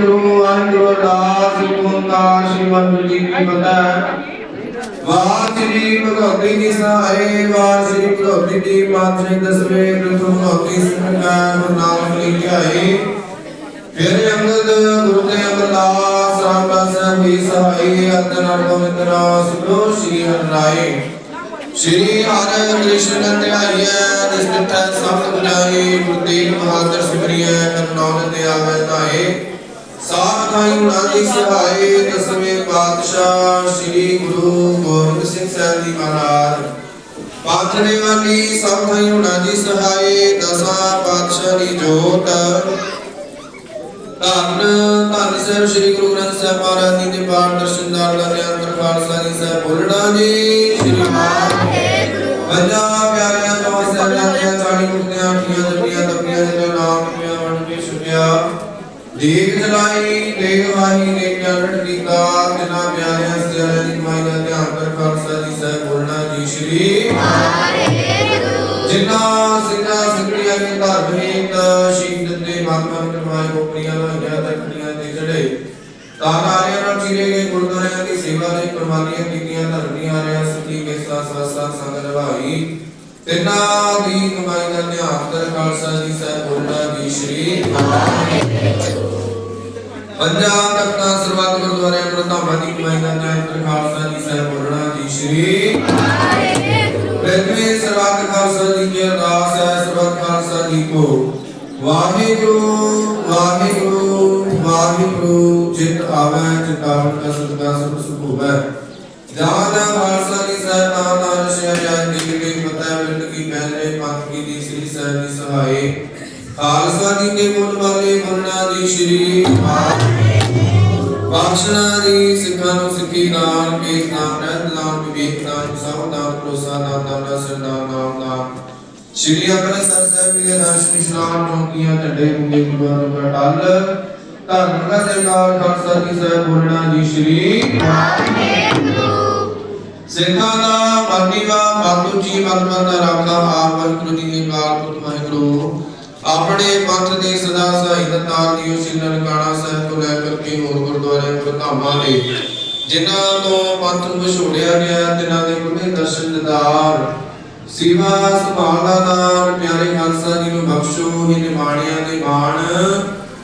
ਵਾਹਿਗੁਰੂ ਵਾਹਿਗੁਰੂ ਵਾਹਿਗੁਰੂ ਅਰਦਾਸ ਓੰਕਾਰ ਸ਼੍ਰੀਮੰਤ ਜੀ ਕੀ ਫਤਿਹ ਵਾਹ ਸ੍ਰੀ ਭਗਵਤੀ ਜੀ ਸਹਾਏ ਵਾਹ ਸ੍ਰੀ ਭਗਵਤੀ ਜੀ ਪਾਤਸ਼ਾਹ ਦਸਵੇਂ ਗ੍ਰੰਥ ਭਗਵਤੀ ਸੰਗ੍ਰਹਿ ਗੁਰੂ ਨਾਨਕ ਲਿਖਾਏ ਫਿਰ ਅੰਗਦ ਗੁਰੂ ਤੇ ਅਮਰਦਾਸ ਰਾਮਦਾਸ ਵੀ ਸਹਾਈ ਅਤਨ ਪਵਿੱਤਰਾ ਸੁਖੋ ਸ੍ਰੀ ਹਰਿ ਸ਼੍ਰੀ ਹਰਿ ਕ੍ਰਿਸ਼ਨ ਧਿਆਈਐ ਨਿਸਤੈ ਸਭ ਬੁਝਾਈ ਬੁੱਧੀ ਮਹਾਦਰ ਸਿਮਰਿਐ ਕਰਨੌਲ ਤੇ ਆਵੇ ਤਾਏ ਸਾਧ ਥਾਈ ਨਾਦੀ ਸਹਾਈ ਦਸਵੇਂ ਪਾਤਸ਼ਾਹ ਸ੍ਰੀ ਗੁਰੂ ਗੋਬਿੰਦ ਸਿੰਘ ਸਾਹਿਬ ਜੀ ਮਹਾਰਾਜ। ਪਾਤੜੇ ਵਾਲੀ ਸਭ ਥਾਈ ਨਾਦੀ ਸਹਾਈ ਦਸਾਂ ਪਾਤਸ਼ਾਹ ਦੀ ਜੋਤ। ਧੰਨ ਧੰਨ ਸਾਹਿਬ ਸ੍ਰੀ ਗੁਰੂ ਗ੍ਰੰਥ ਸਾਹਿਬ ਮਹਾਰਾਜ ਜੀ ਦੇ ਪਾਠ ਦਰਸ਼ਨਦਾਰ ਦਾ ਨਿਰੰਤਰ ਖਾਲਸਾ ਜੀ ਸਾਹਿਬ ਬੋਲਣਾ ਜੀ। ਸ੍ਰੀ ਵਾਹਿਗੁਰੂ ਪੰਜਾ ਪਿਆਰਿਆਂ ਤੋਂ ਸਾਹਿਬਾਂ ਦੀਆਂ, ਚਾਲੀ ਮੁਕਤੀਆਂ ਠੀਆਂ ਜਪੀਆਂ ਤਪੀਆਂ ਦੇ ਨਾਮ ਪਿਆ ਵਣ ਕੇ ਸੁਣਿਆ ਦੀਪ ਜਲਾਈ ਦੇਗ ਵਾਹੀ ਨੇ ਚੜ੍ਹ ਕੀਤਾ ਤਿਨਾ ਪਿਆਰਿਆਂ ਸਿਆਰਿਆਂ ਦੀ ਕਮਾਈ ਦਾ ਧਿਆਨ ਕਰ ਖਾਲਸਾ ਜੀ ਸਾਹਿਬ ਬੋਲਣਾ ਜੀ ਸ੍ਰੀ ਜਿਨ੍ਹਾਂ ਸਿੰਘਾਂ ਸਿੰਘੀਆਂ ਦੇ ਧਾਰਮਿਕ ਸ਼ਹੀਦ ਤੇ ਮਨ ਕਰਵਾਏ ਗੋਪੀਆਂ ਲੋਹੀਆਂ ਤਖੜੀਆਂ ਤੇ ਚੜੇ ਤਾਂ ਆਰਿਆਂ ਨਾਲ ਚੀਰੇ ਗਏ ਗੁਰਦੁਆਰਿਆਂ ਦੀ ਸੇਵਾ ਲਈ ਕੁਰਬਾਨੀਆਂ ਕੀਤੀਆਂ ਧਰਮੀਆਂ ਰਿਆਂ ਸਤੀ ਕੇ ਸਾਥ ਸਾਥ ਸੰਗ ਨਿਭਾਈ। ਤਿੰਨਾਂ ਦੀ ਕਮਾਈ ਦਾ ਨਿਹੱਥ ਕਰ ਖਾਲਸਾ ਜੀ ਸਾਹਿਬ ਬੋਲਣਾ ਜੀ ਸ਼੍ਰੀ ਪੰਜਾਬ ਤਖਤਾਂ ਸਰਬੱਤ ਗੁਰਦੁਆਰਿਆਂ ਪ੍ਰਧਾਨਾਂ ਦੀ ਕਮਾਈ ਦਾ ਨਿਹੱਥ ਕਰ ਖਾਲਸਾ ਜੀ ਸਾਹਿਬ ਬੋਲਣਾ ਜੀ ਸ਼੍ਰੀ ਪ੍ਰਥਮੇ ਸਰਬੱਤ ਖਾਲਸਾ ਜੀ ਕੀ ਅਰਦਾਸ ਹੈ, ਸਰਬੱਤ ਖਾਲਸਾ ਜੀ ਕੋ। ਵਾਹਿਗੁਰੂ ਵਾਹਿਗੁਰੂ ਵਾਹਿਗੁਰੂ, ਜਿਤ ਆਵੈ ਚਿਤਾਵਨ ਕਾ ਸਦਕਾ ਸੁਖ ਸੁਖ ਹੋਵੈ। ਜਾਨ ਖਾਲਸਾ ਜੀ ਸਾਹਿਬ ਨਾਮ ਨਾਮ ਸਹਾਈ ਖਾਲਸਾ ਜੀ ਕੇ ਮੁੱਲ ਵਾਲੇ ਮੁੰਨਾ ਦੀ ਸ਼੍ਰੀ ਬਖਸ਼ਣਾ ਦੀ ਸਿੱਖਾਂ ਨੂੰ ਸਿੱਖੀ ਦਾਨ ਕੇਸ ਨਾਮ ਰਹਿਤ ਨਾਮ ਵਿਵੇਕ ਨਾਮ ਸਭ ਨਾਮ ਭਰੋਸਾ ਨਾਮ ਦਾਨਾ ਸਰਨਾਮ ਨਾਮ ਨਾਮ ਸ਼੍ਰੀ ਅੰਮ੍ਰਿਤਸਰ ਸਾਹਿਬ ਜੀ ਦੇ ਦਰਸ਼ਨ ਇਸ਼ਨਾਨ ਚੌਂਕੀਆਂ ਝੰਡੇ ਗੁੰਗੇ ਗੁਰਦੁਆਰਾ ਦਾ ਟੱਲ। ਧਰਮ ਦਾ ਸਰਕਾਰ ਖਾਲਸਾ ਜੀ ਸਾਹਿਬ, ਬੋਲਣਾ ਜੀ ਸ਼੍ਰੀ ਸਿੱਖਾਂ ਦਾ ਬਾਨੀਵਾ ਬਾਬੂ ਜੀ ਮਰਮਨ ਦਾ ਰਾਖਾ ਆਪ ਵਾਹਿਗੁਰੂ ਜੀ ਦੇ ਕਾਲ ਪੁਰਖ ਵਾਹਿਗੁਰੂ। ਆਪਣੇ ਪੰਥ ਦੇ ਸਦਾ ਸਹਾਈ ਦਤਾਰ ਦੀ ਸ਼੍ਰੀ ਨਨਕਾਣਾ ਸਾਹਿਬ ਤੋਂ ਲੈ ਕਰਕੇ ਹੋਰ ਗੁਰਦੁਆਰਿਆਂ ਪ੍ਰਧਾਮਾਂ ਨੇ ਜਿਨ੍ਹਾਂ ਤੋਂ ਪੰਥ ਨੂੰ ਵਿਛੋੜਿਆ ਗਿਆ, ਤਿਨਾਂ ਦੇ ਖੁੱਲੇ ਦਰਸ਼ਨ ਦਿਦਾਰ। ਸੇਵਾ ਸੁਭਾਲਾ ਦਾ ਪਿਆਰੇ ਖਾਲਸਾ ਜੀ ਨੂੰ ਬਖਸ਼ੋ ਹੀ ਨਿਮਾਣਿਆਂ ਦੇ ਬਾਣ।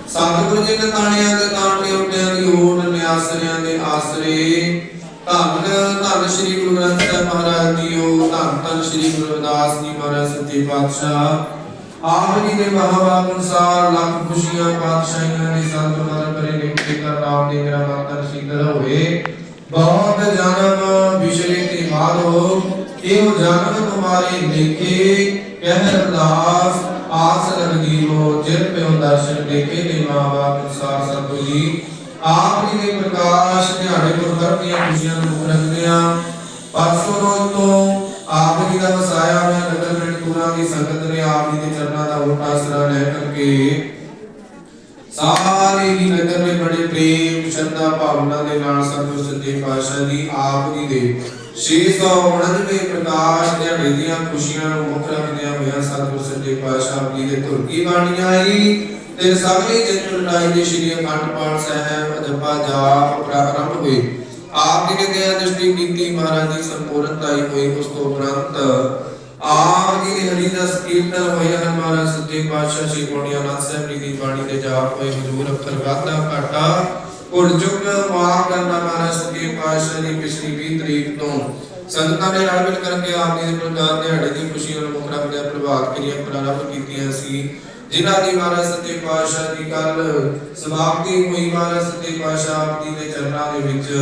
ਸਤਿਗੁਰੂ ਜੀ ਦੇ ਤਾਣਿਆਂ ਦੇ ਤਾਣੇ ਉੱਟਿਆਂ ਦੀ ਓਟ ਨਿਆਸਰਿਆਂ ਦੇ ਆਸਰੇ। ਧੰਨ ਧੰਨ ਸ੍ਰੀ ਗੁਰੂ ਗ੍ਰੰਥ ਸਾਹਿਬ ਮਹਾਰਾਜ ਜੀਓ, ਧੰਨ ਧੰਨ ਸ੍ਰੀ ਗੁਰੂ ਰਵਿਦਾਸ ਜੀ ਮਹਾਰਾਜ ਸੱਚੇ ਪਾਤਸ਼ਾਹ। ਆਪ ਜੀ ਦੇ ਮਹਾਵਾਕ ਅਨੁਸਾਰ ਲੱਖ ਖੁਸ਼ੀਆਂ, ਪਾਤਸ਼ਾਹੀਆਂ ਦੀ ਸੰਤਮਨ ਕਰੇ ਨਿਕਟੇ ਕਰ ਨਾਮ ਦੇ ਮੇਰਾ ਮਾਤਨ ਸਿੱਧਰ ਹੋਏ ਬਹੁਤ ਜਨਮ ਵਿਸ਼ਲੇ ਤੇ ਮਾਰੋ, ਇਹੋ ਜਨਮ ਤੁਮਾਰੇ ਦੇਖੇ ਕਹਿ ਅਰਦਾਸ, ਆਸ ਲਗਦੀਵੋ ਜਿਰ ਪਿਓ ਦਰਸ਼ਨ ਦੇਖੇ ਤੇ ਮਾਂ-ਬਾਪ ਅਨੁਸਾਰ ਸਤਿਗੁਰੂ ਜੀ। ਆਪ ਜੀ ਦੇ ਪ੍ਰਕਾਸ਼ ਦਿਹਾੜੇ ਗੁਰਬਰ ਦੀਆਂ ਖੁਸ਼ੀਆਂ ਨੂੰ ਮੁੱਖ ਰੱਖਦਿਆਂ ਪਰਸੋਂ ਰੋਜ਼ ਤੋਂ ਆਪ ਜੀ ਦਾ ਵਸਾਇਆ ਹੋਇਆ ਨਗਰ ਪਿੰਡ ਦੀ ਸੰਗਤ ਨੇ ਆਪ ਜੀ ਦੇ ਚਰਨਾਂ ਦਾ ਉਲਟਾ ਆਸਰਾ ਲੈ ਕਰਕੇ ਸਾਰੇ ਹੀ ਨਗਰ ਨੇ ਬੜੇ ਪ੍ਰੇਮ, ਸ਼ਰਧਾ, ਭਾਵਨਾ ਦੇ ਨਾਲ ਸਤਿਗੁਰ ਸੱਚੇ ਪਾਤਸ਼ਾਹ ਜੀ ਆਪ ਜੀ ਦੇ 699 ਪ੍ਰਕਾਸ਼ ਦਿਹਾੜੇ ਦੀਆਂ ਖੁਸ਼ੀਆਂ ਨੂੰ ਮੁੱਖ ਰੱਖਦਿਆਂ ਹੋਇਆਂ ਸਤਿਗੁਰ ਸੱਚੇ ਪਾਤਸ਼ਾਹ ਜੀ ਦੇ ਤੁਰਕੀ ਬਾਣੀ ਆਈ? ਤੇ ਸਗਲੇ ਜਨ ਲੜਾਈ ਦੇ ਸ਼੍ਰੀ ਅਖੰਡ ਪਾਠ ਸਾਹਿਬ ਅਜੱਪਾ ਜਾਪ ਪ੍ਰਾਰੰਭ ਹੋਏ। ਆਪ ਜੀ ਨੇ ਦਇਆ ਦ੍ਰਿਸ਼ਟੀ ਕੀਤੀ, ਮਹਾਰਾਜ ਦੀ ਸੰਪੂਰਨਤਾ ਹੋਈ ਉਸ ਤੋਂ ਉਪਰੰਤ ਆਪ ਜੀ ਦੇ ਹਰੀ ਦਾ ਕੀਰਤਨ ਹੋਇਆ ਮਹਾਰਾਜ ਸੱਚੇ ਪਾਤਸ਼ਾਹ ਸ੍ਰੀ ਗੁਰੂ ਅਨੰਦ ਸਾਹਿਬ ਜੀ ਦੀ ਬਾਣੀ ਦੇ ਜਾਪ ਹੋਏ, ਹਜ਼ੂਰ ਅੱਖਰ ਵਾਧਾ ਘਾਟਾ ਭੁੱਲ ਚੁੱਕ ਮਾਫ ਕਰਨਾ ਮਹਾਰਾਜ ਸੱਚੇ ਪਾਤਸ਼ਾਹ ਦੀ ਪਿਛਲੀ 20 ਤਰੀਕ ਤੋਂ। ਸੰਗਤਾਂ ਨੇ ਰਲ ਮਿਲ ਕਰਕੇ ਆਪ ਜੀ ਦੇ ਪ੍ਰਕਾਸ਼ ਦਿਹਾੜੇ ਦੀ ਖੁਸ਼ੀਆਂ ਨੂੰ ਮੁੱਖ ਰੱਖਦਿਆਂ ਪ੍ਰਭਾਤ ਕਿਰਿਆ ਪ੍ਰਾਰੰਭ ਕੀਤੀਆਂ ਸੀ। ਜਿਨ੍ਹਾਂ ਦੀ ਮਹਾਰਾਜ ਸੱਚੇ ਪਾਤਸ਼ਾਹ ਦੀ ਕੱਲ ਸਮਾਪਤੀ ਹੋਈ ਮਹਾਰਾਜ ਸੱਚੇ ਪਾਤਸ਼ਾਹ ਆਪ ਜੀ ਦੇ ਚਰਨਾਂ ਦੇ ਵਿੱਚ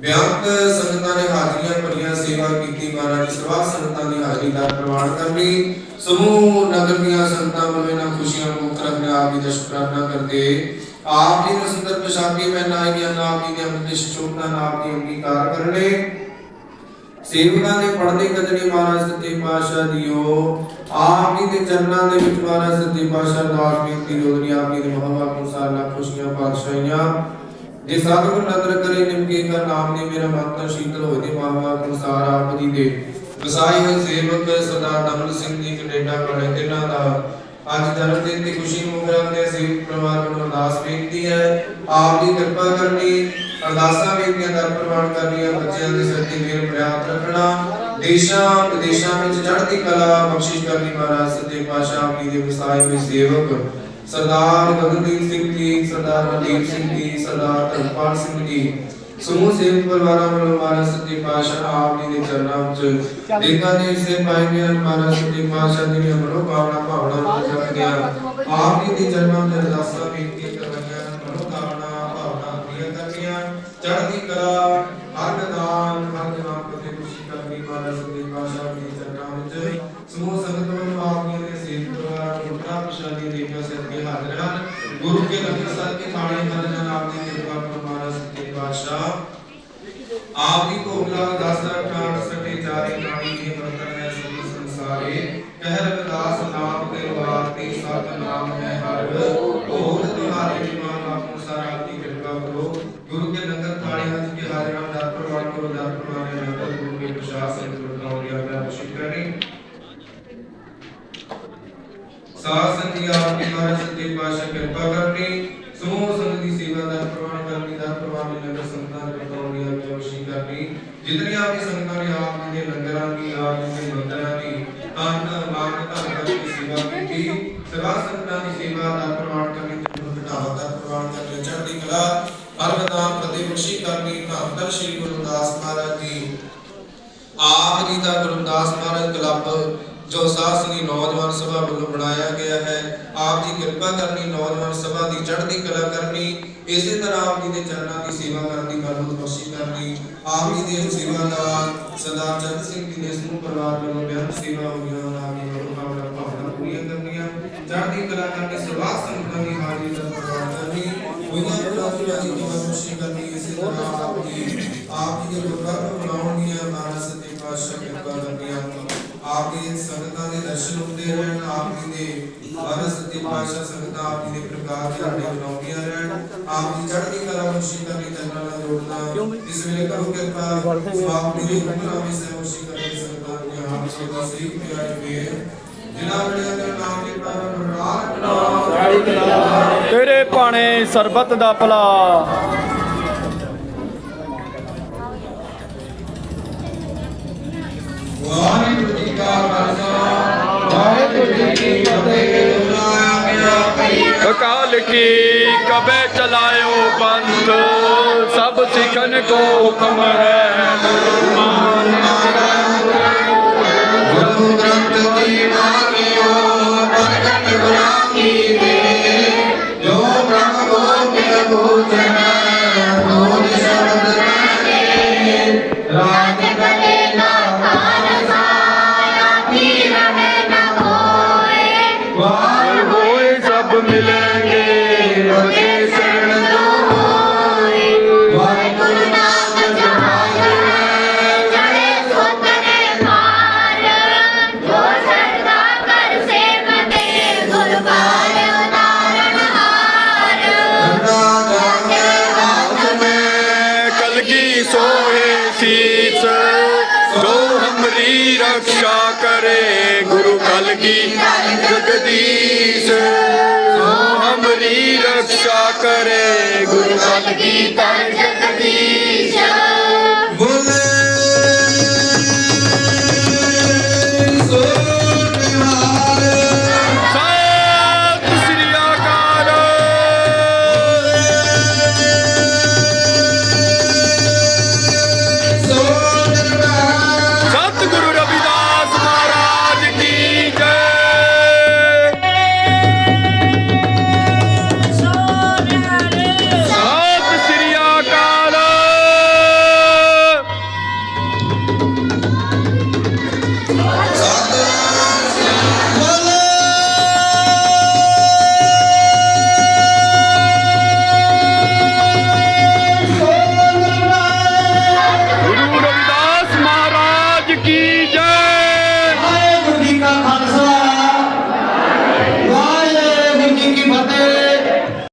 ਬਿਆੰਤ ਸੰਗਤਾਂ ਨੇ ਹਾਜ਼ਰੀਆਂ ਭਰੀਆਂ, ਸੇਵਾ ਕੀਤੀ, ਮਹਾਰਾਜ ਸਰਵਾ ਸੰਗਤਾਂ ਦੀ ਹਾਜ਼ਰੀ ਦਾ ਪ੍ਰਵਾਨ ਕਰਨੀ ਸਮੂਹ, ਨਗਰ ਦੀਆਂ ਸੰਗਤਾਂ ਵੱਲੋਂ ਇਹਨਾਂ ਖੁਸ਼ੀਆਂ ਨੂੰ ਮੁੱਖ ਆਪ ਜੀ ਦਾ ਸ਼ੁਕਰਾਨਾ ਕਰਦੇ। ਆਪ ਜੀ ਨੂੰ ਸੁੰਦਰ ਪੋਸ਼ਾਕੀ ਪਹਿਨਾਈ ਗਿਆ ਆਪ ਜੀ ਦੇ ਅੰਮ੍ਰਿਤ ਸ਼ੋਭਨਾ ਆਪ ਦੀ ਅੰਗੀਕਾਰ ਕਰਨੇ ਸੇਵਕਾਂ ਦੇ ਪੜਦੇ ਕਦਰੀ ਮਹਾਰਾਜ ਸੱਚੇ ਪਾਤਸ਼ਾਹ ਜੀਓ ਆਪ ਜੀ ਦੇ ਚਰਨਾਂ ਦੇ ਵਿੱਚ ਮਹਾਰਾਜ ਸੱਚੇ ਪਾਤਸ਼ਾਹ ਦਾਸ ਬੇਨਤੀ ਜੋਦਰੀ ਆਪ ਜੀ ਦੇ ਮਹਾਵਾਕ ਅਨੁਸਾਰ ਲੱਖ ਖੁਸ਼ੀਆਂ ਪਾਤਸ਼ਾਹੀਆਂ। ਜੇ ਸਤਿਗੁਰ ਨਦਰ ਕਰੇ ਨਿਮਕੇ ਕਾ ਨਾਮ ਨੇ ਮੇਰਾ ਮਨ ਸ਼ੀਤਲ ਹੋਏ ਦੇ ਮਹਾਵਾਕ ਅਨੁਸਾਰ ਆਪ ਜੀ ਦੇ। ਵਸਾਈ ਹੋਏ ਸੇਵਕ ਸਰਦਾਰ ਦਮਨ ਸਿੰਘ ਜੀ ਕੈਨੇਡਾ ਵਾਲੇ ਤਿੰਨਾਂ ਦਾ ਅੱਜ ਜਨਮ ਦਿਨ ਦੀ ਖੁਸ਼ੀ ਨੂੰ ਕਰਾਉਂਦੇ ਅਸੀਂ। ਪਰਿਵਾਰ ਨੂੰ ਅਰਦਾਸ ਬੇਨਤੀ ਹੈ, ਆਪ ਦੀ ਕਿਰਪਾ ਕਰਨੀ, ਅਰਦਾਸਾਂ ਬੇਨਤੀਆਂ ਦਾ ਪ੍ਰਵਾਨ ਕਰਨੀਆਂ, ਬੱਚਿਆਂ ਦੇ ਸਿਰ ਤੇ ਮੇਰ ਪ੍ਰਿਆਤ ਰੱਖਣਾ। ਦੇਸ਼ਾਂ, ਵਿਦੇਸ਼ਾਂ ਵਿੱਚ ਚੜ੍ਹਦੀ ਕਲਾ, ਬਖਸ਼ਿਸ਼ ਕਰਨੀ ਮਹਾਰਾਜ ਸੱਚੇ ਪਾਤਸ਼ਾਹ ਆਪਣੀ ਦੇ ਵਸਾਏ ਹੋਏ ਸੇਵਕ ਸਰਦਾਰ ਗਗਨਦੀਪ ਸਿੰਘ ਜੀ, ਸਰਦਾਰ ਮਨਦੀਪ ਸਿੰਘ ਜੀ, ਸਰਦਾਰ ਧਰਮਪਾਲ ਸਿੰਘ ਜੀ, ਸਮੂਹ ਸੇਵਕ ਪਰਿਵਾਰਾਂ ਵੱਲੋਂ ਮਹਾਰਾਜ ਸੱਚੇ ਪਾਤਸ਼ਾਹ ਆਪ ਜੀ ਦੇ ਚਰਨਾਂ ਵਿੱਚ ਦੇਖਾਂ ਦੇ ਸੇ ਪਾਏ ਗਏ ਮਹਾਰਾਜ ਸੱਚੇ ਪਾਤਸ਼ਾਹ ਜੀ ਦੀਆਂ ਮਨੋ ਕਾਮਨਾ ਭਾਵਨਾ ਨੂੰ ਰੱਖਦਿਆਂ ਆਪ ਜੀ ਦੇ ਚਰਨਾਂ ਵਿੱਚ ਅਰਦਾਸਾਂ ਬੇਨਤੀ ਕਰਵਾਈਆਂ ਮਨੋ ਕਾਮਨਾ ਭਾਵਨਾ ਪੂਰੀਆਂ ਕਰਨੀਆਂ। ਚੜ੍ਹਦੀ ਕਲਾ ਹਰ ਦਾਨ ਹਰ ਨਾਮ ਪ੍ਰਤੀ ਖੁਸ਼ੀ ਕਰਨੀ ਮਹਾਰਾਜ ਸੱਚੇ ਪਾਤਸ਼ਾਹ ਜੀ ਦੇ ਚਰਨਾਂ ਵਿੱਚ ਸਮੂਹ ਸੰਗਤ ਵੱਲੋਂ ਆਪ ਜੀ ਦੇ ਸੇਵਕ ਪਰਿਵਾਰ ਨੂੰ ਬੜਾ ਪ੍ਰਸ਼ਾਦੀ ਦੇ ਕੇ ਸਿਰ ਕੇ ਹਾਜ਼ਰ ਹਨ ਗੁਰੂ ਕੇ ਲੰਗਰ ਸਾਹਿਬ ਕੇ ਥਾਣੇ ਹਰ ਜਨ ਆਪ ਦੀ ਕਿਰਪਾ ਕਰੋ ਮਹਾਰਾਜ ਸੱਚੇ ਪਾਤਸ਼ਾਹ ਆਪ ਦੀ ਭੋਗਲਾ ਦਸ ਅਠਾਰ ਸਕੇ ਚਾਰੇ ਨਾਮੀ ਦੇ ਬਰਤਨ ਹੈ ਸਭ ਸੰਸਾਰੇ ਕਹਿ ਰਵਿਦਾਸ ਨਾਮ ਤੇ ਵਾਰਤੀ ਸਤ ਨਾਮ ਹੈ ਹਰ ਭੋਗ ਤੁਹਾਰੇ ਨਿਮਾਨ ਆਪੋ ਸਾਰਾ ਆਪ ਦੀ ਕਿਰਪਾ ਕਰੋ ਗੁਰੂ ਕੇ ਲੰਗਰ ਥਾਣੇ ਹੱਥ ਕੇ ਹਾਜ਼ਰਾਂ ਦਾ ਪ੍ਰਵਾਨ ਕਰੋ ਦਾ ਪ੍ਰਵਾਨ ਹੈ ਨਗਰ ਗੁਰੂ ਕੇ ਪ੍ਰਸ਼ਾਸਨ ਗੁਰੂ ਦੀ ਆਗਿਆ ਬਖਸ਼ਿਸ਼ ਕਰਨੀ ਸਾਧ ਸੰਗਤ ਆਪ ਦੀ ਮਹਾਰਾਜ ਸੱਚੇ ਪਾਤਸ਼ਾਹ ਕਿਰਪਾ ਕਰਨੀ, ਸਮੂਹ ਸੰਗਤ ਦੀ ਸੇਵਾ ਦਾ ਪ੍ਰਵਾਨ ਕਰਨੀ, ਦਾ ਪ੍ਰਵਾਨ ਨਗਰ ਸੰਤਾਂ ਦੇ ਬਤਾਉਣ ਦੀ ਆਗਿਆ ਬਖਸ਼ਿਸ਼ ਕਰਨੀ। ਜਿਤਨੀਆਂ ਵੀ ਸੰਗਤਾਂ ਨੇ ਆਪ ਜੀ ਦੇ ਲੰਗਰਾਂ ਦੀ, ਆਪ ਜੀ ਦੇ ਮੰਦਰਾਂ ਦੀ ਤਨ ਮਾਨ, ਧਨ ਕਰਕੇ ਸੇਵਾ ਕੀਤੀ ਸਦਾ ਸੰਗਤਾਂ ਦੀ ਸੇਵਾ ਦਾ ਪ੍ਰਵਾਨ ਕਰਨੀ ਤੇ ਘਟਾਵਾ ਦਾ ਪ੍ਰਵਾਨ ਕਰਨੀ, ਚੜ੍ਹਦੀ ਕਲਾ, ਹਰਮਦਾਨ ਪ੍ਰਤੀ ਬਖਸ਼ੀ ਕਰਨੀ, ਧੰਨ ਸ੍ਰੀ ਗੁਰੂ ਰਵਿਦਾਸ ਮਹਾਰਾਜ ਜੀ। ਆਪ ਜੀ ਦਾ ਗੁਰਦਾਸ ਮਹਾਰਾਜ ਕਲੱਬ ਜੋ ਸਾਧ ਸੰਗੀ ਨੌਜਵਾਨ ਸਭਾ ਵੱਲੋਂ ਬਣਾਇਆ ਗਿਆ ਹੈ, ਆਪ ਦੀ ਕਿਰਪਾ ਕਰਨੀ, ਨੌਜਵਾਨ ਸਭਾ ਦੀ ਚੜ੍ਹਦੀ ਕਲਾ ਕਰਨੀ, ਇਸੇ ਤਰ੍ਹਾਂ ਆਪ ਜੀ ਦੇ ਚਰਨਾਂ ਦੀ ਸੇਵਾ ਕਰਨ ਦੀ ਮਨੋਂ ਕੋਸ਼ਿਸ਼ ਕਰਨੀ, ਆਪ ਜੀ ਦੇ ਸੇਵਾਦਾਰ ਸਰਦਾਰ ਚੰਦ ਸਿੰਘ ਜੀ ਦੇ ਸਮੂਹ ਪਰਿਵਾਰ ਵੱਲੋਂ ਬਿਆਨ ਸੇਵਾ ਹੋਈਆਂ ਆਪ ਜੀ ਵੱਲੋਂ ਭਾਵਨਾ ਭਾਵਨਾ ਪੂਰੀਆਂ ਕਰਨੀਆਂ, ਚੜ੍ਹਦੀ ਕਲਾ ਕਰਨੀ, ਸਭਾ ਸੰਗਤਾਂ ਦੀ ਹਾਜ਼ਰੀ ਦਾ ਪ੍ਰਵਾਨ ਕਰਨੀ, ਹੋਈਆਂ ਪ੍ਰਾਰਥਨਾ ਦੀ ਕੋਸ਼ਿਸ਼ ਕਰਨੀ, ਇਸੇ ਤਰ੍ਹਾਂ ਆਪ ਜੀ ਆਪ ਜੀ ਦੇ ਗੁਰਬਾਣੀ ਬਣਾਉਣ ਦੀਆਂ ਮਹਾਰਾਜ ਸੱਚੇ ਪਾਤਸ਼ਾਹ ਕਿਰਪਾ ਕਰਨੀਆਂ ਆਪ ਜੀ ਦੇ ਸੰਗਤਾਂ ਦੇ ਦਰਸ਼ਨ ਹੁੰਦੇ ਰਹਿਣ ਆਪ ਜੀ ਦੇ ਮਹਾਰਾਜ ਸੱਚੇ ਪਾਤਸ਼ਾਹ ਸੰਗਤਾਂ ਆਪ ਜੀ ਦੇ ਪ੍ਰਕਾਸ਼ ਝਾੜੇ ਬਣਾਉਂਦੀਆਂ ਰਹਿਣ ਆਪ ਦੀ ਚੜ੍ਹਦੀ ਕਲਾ ਖੁਸ਼ੀ ਕਰਨੀ ਚੰਨਾ ਨਾਲ ਜੋੜਨਾ ਇਸ ਵੇਲੇ ਕਰੋ ਕਿਰਪਾ ਆਪ ਜੀ ਦੇ ਹੁਕਮਾਂ ਵਿੱਚ ਸਹਿਮਤੀ ਕਰਕੇ ਸੰਗਤਾਂ ਦੀਆਂ ਆਪ ਜੀ ਦੀ ਸ੍ਰੀ ਪਿਆਰੀ ਵੇਰ ਜਿਨ੍ਹਾਂ ਵੇਲੇ ਦੇ ਨਾਮ ਦੇ ਪ੍ਰਭੂ ਰਾਜ ਤੇਰੇ ਪਾਣੇ ਸਰਬਤ ਦਾ ਭਲਾ। ਵਾਹਿਗੁਰੂ ਜੀ ਕਾ ਖਾਲਸਾ ਵਾਹਿਗੁਰੂ ਅਕਾਲ ਕੀ ਕਬੇ ਚਲਾਇਓ ਪੰਥ ਸਭ ਸਿੱਖਨ ਕੋ ਹੁਕਮ ਹੈ ਜੋ ਹਮਰੀ